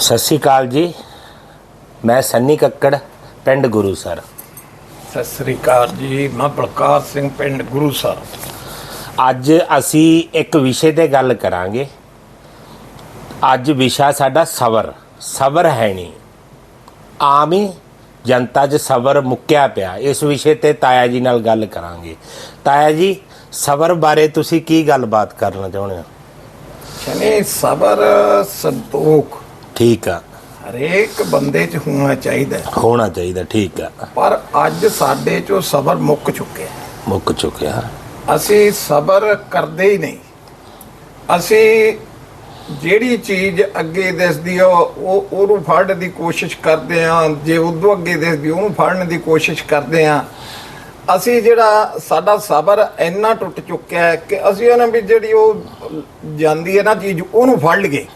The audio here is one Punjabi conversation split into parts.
ਸਤਿ ਸ਼੍ਰੀ ਅਕਾਲ ਜੀ। ਮੈਂ ਸੰਨੀ ਕੱਕੜ ਪਿੰਡ ਗੁਰੂਸਰ ਸਤਿ ਸ੍ਰੀ ਅਕਾਲ ਜੀ। ਮੈਂ ਬਲਕਾਰ ਸਿੰਘ ਪਿੰਡ ਗੁਰੂਸਰ ਅੱਜ ਅਸੀਂ ਇੱਕ ਵਿਸ਼ੇ ਤੇ ਗੱਲ ਕਰਾਂਗੇ। ਅੱਜ ਵਿਸ਼ਾ ਸਾਡਾ ਸਬਰ। ਸਬਰ ਹੈ ਨਹੀਂ। ਆਮ ਹੀ ਜਨਤਾ 'ਚ ਸਬਰ ਮੁੱਕਿਆ ਪਿਆ। ਇਸ ਵਿਸ਼ੇ ਤੇ ਤਾਇਆ ਜੀ ਨਾਲ ਗੱਲ ਕਰਾਂਗੇ। ਤਾਇਆ ਜੀ ਸਬਰ ਬਾਰੇ ਤੁਸੀਂ ਕੀ ਗੱਲਬਾਤ ਕਰਨਾ ਚਾਹੁੰਦੇ ਹੋ? ਸਬਰ ਸੰਤੋਖ। ਠੀਕ ਆ। ਹਰੇਕ ਬੰਦੇ 'ਚ ਹੋਣਾ ਚਾਹੀਦਾ ਹੈ। ਹੋਣਾ ਚਾਹੀਦਾ ਠੀਕ ਆ। ਪਰ ਅੱਜ ਸਾਡੇ 'ਚੋਂ ਸਬਰ ਮੁੱਕ ਚੁੱਕਿਆ ਮੁੱਕ ਚੁੱਕਿਆ। ਅਸੀਂ ਸਬਰ ਕਰਦੇ ਹੀ ਨਹੀਂ। ਅਸੀਂ ਜਿਹੜੀ ਚੀਜ਼ ਅੱਗੇ ਦਿਸਦੀ ਆ ਉਹ ਉਹਨੂੰ ਫੜਨ ਦੀ ਕੋਸ਼ਿਸ਼ ਕਰਦੇ ਆ। ਜੇ ਉਦੋਂ ਅੱਗੇ ਦਿਸਦੀ ਉਹਨੂੰ ਫੜਨ ਦੀ ਕੋਸ਼ਿਸ਼ ਕਰਦੇ ਆ। ਅਸੀਂ ਜਿਹੜਾ ਸਾਡਾ ਸਬਰ ਇੰਨਾ ਟੁੱਟ ਚੁੱਕਿਆ ਹੈ ਕਿ ਅਸੀਂ ਉਹਨਾਂ ਵੀ ਜਿਹੜੀ ਉਹ ਜਾਂਦੀ ਹੈ ਨਾ ਚੀਜ਼ ਉਹਨੂੰ ਫੜ ਲਈਏ।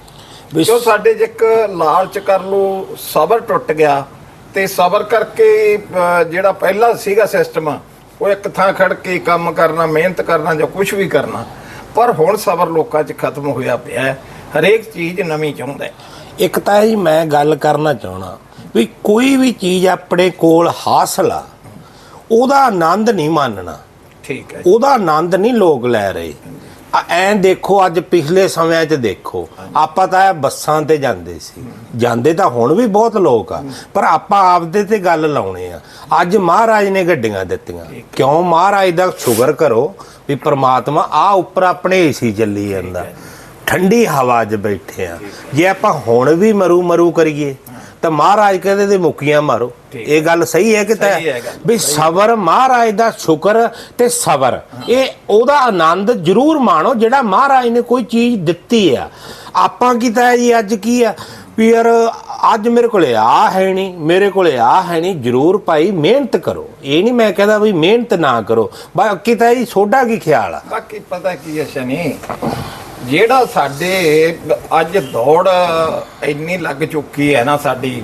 ਵੀ ਜੋ ਸਾਡੇ ਇੱਕ ਲਾਲਚ ਕਰ ਲੋ ਸਬਰ ਟੁੱਟ ਗਿਆ ਤੇ ਸਬਰ ਕਰਕੇ ਜਿਹੜਾ ਪਹਿਲਾ ਸੀਗਾ ਸਿਸਟਮ ਉਹ ਇੱਕ ਥਾਂ ਖੜ ਕੇ ਕੰਮ ਕਰਨਾ ਮਿਹਨਤ ਕਰਨਾ ਜਾਂ ਕੁਝ ਵੀ ਕਰਨਾ ਪਰ ਹੁਣ ਸਬਰ ਲੋਕਾਂ 'ਚ ਖਤਮ ਹੋਇਆ ਪਿਆ ਹਰੇਕ ਚੀਜ਼ ਨਵੀਂ ਚਾਹੁੰਦਾ ਇੱਕ ਤਾਂ ਜੀ ਮੈਂ ਗੱਲ ਕਰਨਾ ਚਾਹਣਾ ਵੀ ਕੋਈ ਵੀ ਚੀਜ਼ ਆਪਣੇ ਕੋਲ ਹਾਸਲ ਆ ਉਹਦਾ ਆਨੰਦ ਨਹੀਂ ਮੰਨਣਾ। ਠੀਕ ਹੈ ਉਹਦਾ ਆਨੰਦ ਨਹੀਂ ਲੋਕ ਲੈ ਰਹੇ। ਐਂ ਦੇਖੋ ਅੱਜ ਪਿਛਲੇ ਸਮਿਆਂ 'ਚ ਦੇਖੋ, ਆਪਾਂ ਤਾਂ ਇਹ ਬੱਸਾਂ ਤੇ ਜਾਂਦੇ ਸੀ। ਜਾਂਦੇ ਤਾਂ ਹੁਣ ਵੀ ਬਹੁਤ ਲੋਕ ਆ, ਪਰ ਆਪਾਂ ਆਪਦੇ ਤੇ ਗੱਲ ਲਾਉਣੇ ਆ। ਅੱਜ ਮਹਾਰਾਜ ਨੇ ਗੱਡੀਆਂ ਦਿੱਤੀਆਂ। ਕਿਉਂ? ਮਹਾਰਾਜ ਦਾ ਸ਼ੁਕਰ ਕਰੋ ਵੀ ਪ੍ਰਮਾਤਮਾ ਆ ਉੱਪਰ ਆਪਣੇ ਏਸੀ ਚੱਲੀ ਜਾਂਦਾ। ਠੰਡੀ ਹਵਾ 'ਚ ਬੈਠੇ ਆ। ਜੇ ਆਪਾਂ ਹੁਣ ਵੀ ਮਰੂ ਮਰੂ ਕਰੀਏ ਤਾਂ ਮਹਾਰਾਜ ਕਹਿੰਦੇ ਤੇ ਮੁੱਕੀਆਂ ਮਾਰੋ। ਇਹ ਗੱਲ ਸਹੀ ਹੈ ਕਿ ਤਾਂ। ਵੀ ਸਬਰ ਮਹਾਰਾਜ ਦਾ ਸ਼ੁਕਰ ਤੇ ਸਬਰ। ਇਹ ਉਹਦਾ ਆਨੰਦ ਜ਼ਰੂਰ ਮਾਣੋ ਜਿਹੜਾ ਮਹਾਰਾਜ ਨੇ ਕੋਈ ਚੀਜ਼ ਦਿੱਤੀ ਆ। ਆਪਾਂ ਕੀਤਾ ਜੀ ਅੱਜ ਕੀ ਆ? ਵੀ ਯਾਰ ਅੱਜ ਮੇਰੇ ਕੋਲੇ ਆ ਹੈ ਨਹੀਂ ਮੇਰੇ ਕੋਲੇ ਆ ਹੈ ਨਹੀਂ ਜ਼ਰੂਰ ਭਾਈ ਮਿਹਨਤ ਕਰੋ। ਇਹ ਨਹੀਂ ਮੈਂ ਕਹਿੰਦਾ ਵੀ ਮਿਹਨਤ ਨਾ ਕਰੋ। ਬਾਕੀ ਤਾਂ ਜੀ ਸੋਡਾ ਕੀ ਖਿਆਲ ਆ? ਬਾਕੀ ਪਤਾ ਕੀ ਹੈ ਸ਼ਨੀ ਜਿਹੜਾ ਸਾਡੇ ਅੱਜ ਦੌੜ ਇੰਨੀ ਲੱਗ ਚੁੱਕੀ ਹੈ ਨਾ ਸਾਡੀ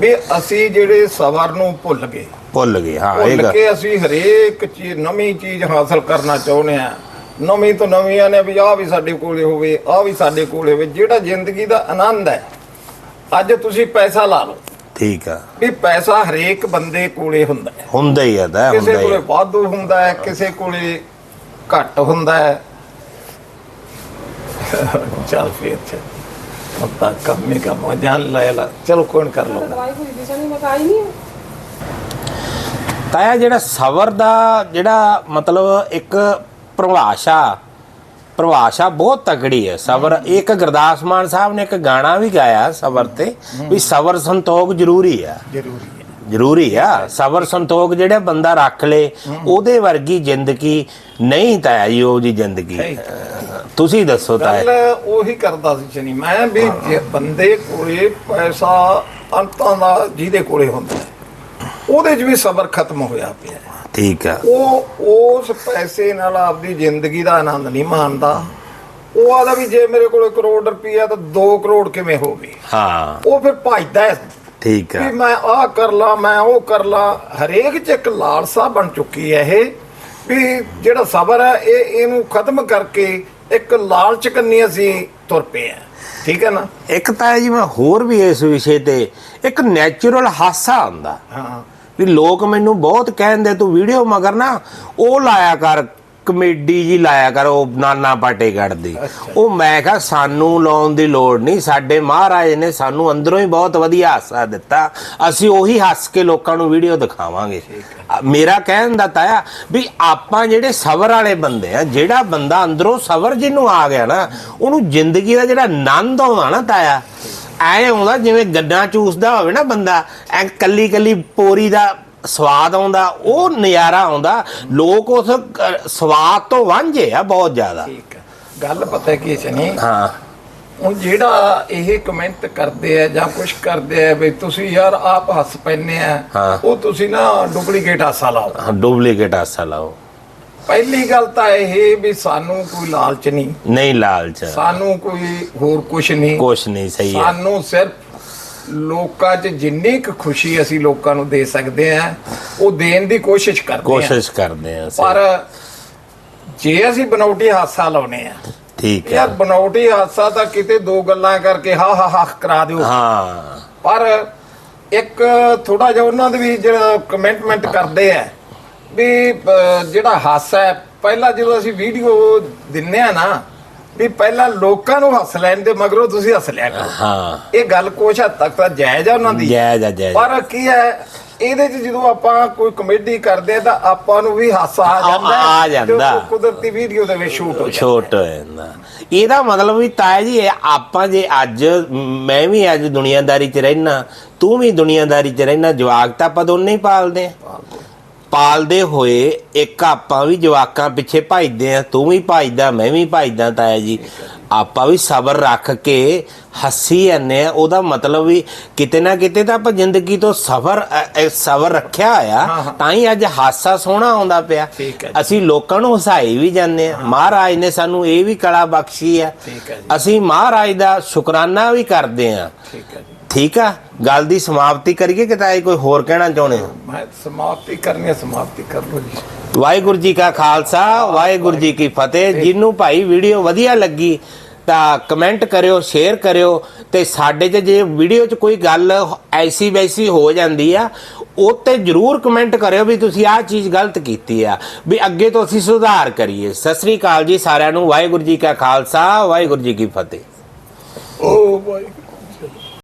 ਵੀ ਅਸੀਂ ਜਿਹੜੇ ਸਬਰ ਨੂੰ ਭੁੱਲ ਗਏ। ਭੁੱਲ ਗਏ ਹਾਂ ਇਹ ਭੁੱਲ ਕੇ ਅਸੀਂ ਹਰੇਕ ਚੀਜ਼ ਨਵੀਂ ਚੀਜ਼ ਹਾਸਲ ਕਰਨਾ ਚਾਹੁੰਦੇ ਆ ਨਵੀਂ ਤੋਂ ਨਵੀਆਂ ਨੇ ਵੀ ਆਹ ਵੀ ਸਾਡੇ ਕੋਲੇ ਹੋਵੇ ਆਹ ਵੀ ਸਾਡੇ ਕੋਲੇ ਹੋਵੇ ਜਿਹੜਾ ਜ਼ਿੰਦਗੀ ਦਾ ਆਨੰਦ ਹੈ ਅੱਜ ਤੁਸੀਂ ਪੈਸਾ ਲਾ ਲਓ। ਠੀਕ ਆ। ਵੀ ਪੈਸਾ ਹਰੇਕ ਬੰਦੇ ਕੋਲੇ ਹੁੰਦਾ ਹੈ। ਹੁੰਦਾ ਹੀ ਆ ਤਾਂ ਕਿਸੇ ਹੀ ਕੋਲੇ ਆ। ਵਾਧੂ ਹੁੰਦਾ ਹੈ ਕਿਸੇ ਕੋਲੇ ਘੱਟ ਹੁੰਦਾ ਹੈ। ਲੈ ਲਾ। ਚਲੋ ਕੌਣ ਕਰ ਲਓ ਦਵਾਈ ਖਰੀਦੀ ਸੀ ਮੈਂ ਕਾਈ ਨਹੀਂ ਤਾਇਆ ਜਿਹੜਾ ਸਬਰ ਦਾ ਜਿਹੜਾ ਮਤਲਬ ਇੱਕ ਪ੍ਰਭਾਸ਼ਾ ਪ੍ਰਭਾਸ਼ਾ ਬਹੁਤ ਤਕੜੀ ਹੈ। ਸਬਰ ਇੱਕ ਗੁਰਦਾਸ ਮਾਨ ਸਾਹਿਬ ਨੇ ਇੱਕ ਗਾਣਾ ਵੀ ਗਾਇਆ ਸਬਰ ਤੇ ਵੀ ਸਬਰ ਸੰਤੋਖ ਜ਼ਰੂਰੀ ਆ। ਜ਼ਰੂਰੀ ਹੈ। ਜ਼ਰੂਰੀ ਆ। ਸਬਰ ਸੰਤੋਖ ਜਿਹੜਾ ਬੰਦਾ ਰੱਖ ਲੇ ਉਹਦੇ ਵਰਗੀ ਜ਼ਿੰਦਗੀ ਨਹੀਂ ਤਾਇਆ ਜੀ ਉਹ ਜੀ ਜ਼ਿੰਦਗੀ। ਤੁਸੀਂ ਦੱਸੋ ਤਾਇਆ ਗੱਲ ਉਹੀ ਕਰਦਾ ਸੀ ਸ਼ਨੀ। ਮੈਂ ਵੀ ਜੇ ਬੰਦੇ ਕੋਲੇ ਪੈਸਾ ਅੰਤਾਂ ਦਾ ਜਿਹਦੇ ਕੋਲੇ ਹੁੰਦਾ ਉਹਦੇ 'ਚ ਵੀ ਸਬਰ ਖਤਮ ਹੋਇਆ ਪਿਆ। ਠੀਕ ਆ ਉਹ ਉਸ ਪੈਸੇ ਨਾਲ ਆਪਦੀ ਜ਼ਿੰਦਗੀ ਦਾ ਆਨੰਦ ਨਹੀਂ ਮਾਣਦਾ। ਉਹ ਆਦਾ ਵੀ ਜੇ ਮੇਰੇ ਕੋਲੇ ਕਰੋੜ ਰੁਪਈਆ ਤਾਂ 2 ਕਰੋੜ ਕਿਵੇਂ ਹੋ ਗਏ? ਹਾਂ। ਉਹ ਫਿਰ ਭਜਦਾ ਠੀਕ ਆ ਵੀ ਮੈਂ ਆਹ ਕਰ ਲਾਂ ਮੈਂ ਉਹ ਕਰ ਲਾਂ। ਹਰੇਕ 'ਚ ਇੱਕ ਲਾਲਸਾ ਬਣ ਚੁੱਕੀ ਹੈ ਇਹ ਵੀ ਜਿਹੜਾ ਸਬਰ ਹੈ ਇਹ ਇਹਨੂੰ ਖਤਮ ਕਰਕੇ ਇੱਕ ਲਾਲਚ ਕੰਨੀ ਅਸੀਂ ਤੁਰ ਪਏ ਆ ਠੀਕ ਹੈ ਨਾ? ਇੱਕ ਤਾਂ ਜੀ ਮੈਂ ਹੋਰ ਵੀ ਇਸ ਵਿਸ਼ੇ ਤੇ ਇੱਕ ਨੈਚੁਰਲ ਹਾਸਾ ਆਉਂਦਾ ਹਾਂ। ਵੀ ਲੋਕ ਮੈਨੂੰ ਬਹੁਤ ਕਹਿੰਦੇ ਤੂੰ ਵੀਡੀਓ ਮਗਰ ਨਾ ਉਹ ਲਾਇਆ ਕਰ ਕਮੇਡੀ ਜੀ ਲਾਇਆ ਕਰ ਨਾਨਾ ਪਾਟੇਗੜ ਦੀ। ਉਹ ਮੈਂ ਕਿਹਾ ਸਾਨੂੰ ਲਾਉਣ ਦੀ ਲੋੜ ਨਹੀਂ। ਸਾਡੇ ਮਹਾਰਾਜ ਨੇ ਸਾਨੂੰ ਅੰਦਰੋਂ ਹੀ ਬਹੁਤ ਵਧੀਆ ਹਾਸਾ ਦਿੱਤਾ। ਅਸੀਂ ਉਹੀ ਹੱਸ ਕੇ ਲੋਕਾਂ ਨੂੰ ਵੀਡੀਓ ਦਿਖਾਵਾਂਗੇ। ਮੇਰਾ ਕਹਿਣ ਦਾ ਤਾਇਆ ਵੀ ਆਪਾਂ ਜਿਹੜੇ ਸਬਰ ਵਾਲੇ ਬੰਦੇ ਆ ਜਿਹੜਾ ਬੰਦਾ ਅੰਦਰੋਂ ਸਬਰ ਜਿਹਨੂੰ ਆ ਗਿਆ ਨਾ ਉਹਨੂੰ ਜ਼ਿੰਦਗੀ ਦਾ ਜਿਹੜਾ ਆਨੰਦ ਆਉਂਦਾ ਨਾ ਤਾਇਆ ਐ ਆਉਂਦਾ ਜਿਵੇਂ ਗੱਡਾਂ ਚੂਸਦਾ ਹੋਵੇ ਨਾ ਬੰਦਾ ਐ ਕੱਲੀ ਕੱਲੀ ਪੋਰੀ ਦਾ ਸਵਾਦ ਆਉਂਦਾ ਉਹ ਨਜ਼ਾਰਾ ਆਉਂਦਾ। ਲੋਕ ਉਸ ਸਵਾਦ ਤੋਂ ਵਾਂਝੇ ਆ ਬਹੁਤ ਜ਼ਿਆਦਾ। ਠੀਕ ਹੈ। ਗੱਲ ਪਤਾ ਕੀ ਚਨੀ? ਹਾਂ। ਉਹ ਜਿਹੜਾ ਇਹ ਕਮੈਂਟ ਕਰਦੇ ਆ ਜਾਂ ਕੁਝ ਕਰਦੇ ਆ ਵੀ ਤੁਸੀਂ ਯਾਰ ਆਪ ਹੱਸ ਪੈਨੇ ਆ ਹਾਂ। ਉਹ ਤੁਸੀਂ ਨਾ ਡੁਪਲੀਕੇਟ ਹਾਸਾ ਲਾਓ। ਡੁਪਲੀਕੇਟ ਆਸਾ ਲਾਓ। ਪਹਿਲੀ ਗੱਲ ਤਾਂ ਇਹ ਵੀ ਸਾਨੂੰ ਕੋਈ ਲਾਲਚ ਨਹੀਂ। ਨਹੀਂ ਲਾਲਚ। ਸਾਨੂੰ ਕੋਈ ਹੋਰ ਕੁਝ ਨਹੀਂ। ਕੁਛ ਨਹੀਂ ਸਹੀ ਹੈ। ਸਾਨੂੰ ਸਿਰਫ ਲੋਕਾਂ 'ਚ ਜਿੰਨੀ ਕੁ ਖੁਸ਼ੀ ਅਸੀਂ ਲੋਕਾਂ ਨੂੰ ਦੇ ਸਕਦੇ ਆ ਉਹ ਦੇਣ ਦੀ ਕੋਸ਼ਿਸ਼ ਕਰਦੇ ਆ ਕੋਸ਼ਿਸ਼ ਕਰਦੇ ਆ ਪਰ ਜੇ ਅਸੀਂ ਬਨੌਟੀ ਹਾਸਾ ਲਾਉਨੇ ਆ ਠੀਕ ਹੈ। ਯਾਰ ਬਨੌਟੀ ਹਾਦਸਾ ਤਾਂ ਕਿਤੇ ਦੋ ਗੱਲਾਂ ਕਰਕੇ ਹਾ ਹਾ ਹਾ ਕਰਾ ਦਿਓ। ਹਾਂ। ਪਰ ਇੱਕ ਥੋੜਾ ਜਿਹਾ ਉਹਨਾਂ ਦੇ ਵੀ ਜਿਹੜਾ ਕਮੈਂਟਮੈਂਟ ਕਰਦੇ ਆ ਵੀ ਜਿਹੜਾ ਹਾਸਾ ਹੈ ਪਹਿਲਾਂ ਜਦੋਂ ਅਸੀਂ ਵੀਡੀਓ ਦਿੰਨੇ ਆ ਨਾ ਵੀ ਪਹਿਲਾਂ ਲੋਕਾਂ ਨੂੰ ਹੱਸ ਲੈਣ ਦੇ ਮਗਰੋਂ ਤੁਸੀਂ ਹੱਸ ਲਿਆ ਕਰੋ। ਹਾਂ। ਇਹ ਗੱਲ ਕੁਛ ਹੱਦ ਤੱਕ ਤਾਂ ਜਾਇਜ਼ ਆ ਉਹਨਾਂ ਦੀ। ਜਾਇਜ਼ ਆ, ਜਾਇਜ਼। ਪਰ ਕੀ ਹੈ ਇਹਦੇ 'ਚ ਜਦੋਂ ਆਪਾਂ ਕੋਈ ਕਮੇਡੀ ਕਰਦੇ ਆ ਤਾਂ ਆਪਾਂ ਨੂੰ ਵੀ ਹਾਸਾ ਆ ਜਾਂਦਾ ਹੈ ਆ ਤੇ ਜਾਂਦਾ। ਕੁਦਰਤੀ ਵੀਡੀਓ ਦੇ ਵਿੱਚ ਸ਼ੂਟ ਹੋ ਜਾਂਦਾ। ਛੋਟ ਹੋ ਜਾਂਦਾ। ਇਹਦਾ ਮਤਲਬ ਵੀ ਤਾਇਆ ਜੀ ਇਹ ਆਪਾਂ ਜੇ ਅੱਜ ਮੈਂ ਵੀ ਅੱਜ ਦੁਨੀਆਦਾਰੀ 'ਚ ਰਹਿਣਾ ਤੂੰ ਵੀ ਦੁਨੀਆਦਾਰੀ 'ਚ ਰਹਿਣਾ ਜਵਾਕ ਤਾਂ ਆਪਾਂ ਦੋਨੇ ਹੀ ਪਾਲਦੇ ਆ। ਪਾਲਦੇ ਹੋਏ ਇੱਕ ਆਪਾਂ ਵੀ ਜਵਾਕਾਂ ਪਿੱਛੇ ਭਜਦੇ ਆ ਤੂੰ ਵੀ ਭਜਦਾ ਮੈਂ ਵੀ ਭਜਦਾ ਤਾਇਆ ਜੀ। ਆਪਾਂ ਵੀ ਸਬਰ ਰੱਖ ਕੇ ਹੱਸੀ ਜਾਂਦੇ ਆ ਉਹਦਾ ਮਤਲਬ ਵੀ ਕਿਤੇ ਨਾ ਕਿਤੇ ਤਾਂ ਆਪਾਂ ਜ਼ਿੰਦਗੀ ਤੋਂ ਸਬਰ ਸਬਰ ਰੱਖਿਆ ਹਾਂ। ਤਾਂ ਹੀ ਅੱਜ ਹਾਸਾ ਸੋਹਣਾ ਆਉਂਦਾ ਪਿਆ। ਅਸੀਂ ਲੋਕਾਂ ਨੂੰ ਹਸਾਈ ਵੀ ਜਾਂਦੇ ਆ ਮਹਾਰਾਜ ਨੇ ਸਾਨੂੰ ਇਹ ਵੀ ਕਲਾ ਬਖਸ਼ੀ ਆ। ਅਸੀਂ ਮਹਾਰਾਜ ਦਾ ਸ਼ੁਕਰਾਨਾ ਵੀ ਕਰਦੇ ਆ ਠੀਕ ਆ? ਗੱਲ ਦੀ ਸਮਾਪਤੀ ਕਰੀਏ ਕਿ ਤਾਂ ਇਹ ਕੋਈ ਹੋਰ ਕਹਿਣਾ ਚਾਹੁੰਦੇ ਹੋ? ਮੈਂ ਸਮਾਪਤੀ ਕਰਨੀ ਹੈ ਸਮਾਪਤੀ ਕਰ ਲਓ ਜੀ। ਵਾਹਿਗੁਰੂ ਜੀ ਕਾ ਖਾਲਸਾ ਵਾਹਿਗੁਰੂ ਜੀ ਕੀ ਫਤਿਹ। ਜਿਹਨੂੰ ਭਾਈ ਵੀਡੀਓ ਵਧੀਆ ਲੱਗੀ ਤਾਂ ਕਮੈਂਟ ਕਰਿਓ ਸ਼ੇਅਰ ਕਰਿਓ ਤੇ ਸਾਡੇ 'ਚ ਜੇ ਵੀਡੀਓ 'ਚ ਕੋਈ ਗੱਲ ਐਸੀ ਵੈਸੀ ਹੋ ਜਾਂਦੀ ਆ ਉਹ ਤੇ ਜਰੂਰ ਕਮੈਂਟ ਕਰਿਓ ਵੀ ਤੁਸੀਂ ਆਹ ਚੀਜ਼ ਗਲਤ ਕੀਤੀ ਆ। ਵੀ ਅੱਗੇ ਤੋਂ ਅਸੀਂ ਸੁਧਾਰ ਕਰੀਏ। ਸਤਿ ਸ੍ਰੀ ਅਕਾਲ ਜੀ ਸਾਰਿਆਂ ਨੂੰ। ਵਾਹਿਗੁਰੂ ਜੀ ਕਾ ਖਾਲਸਾ ਵਾਹਿਗੁਰੂ ਜੀ ਕੀ ਫਤਿਹ। ਓ ਵਾਹਿਗੁਰੂ।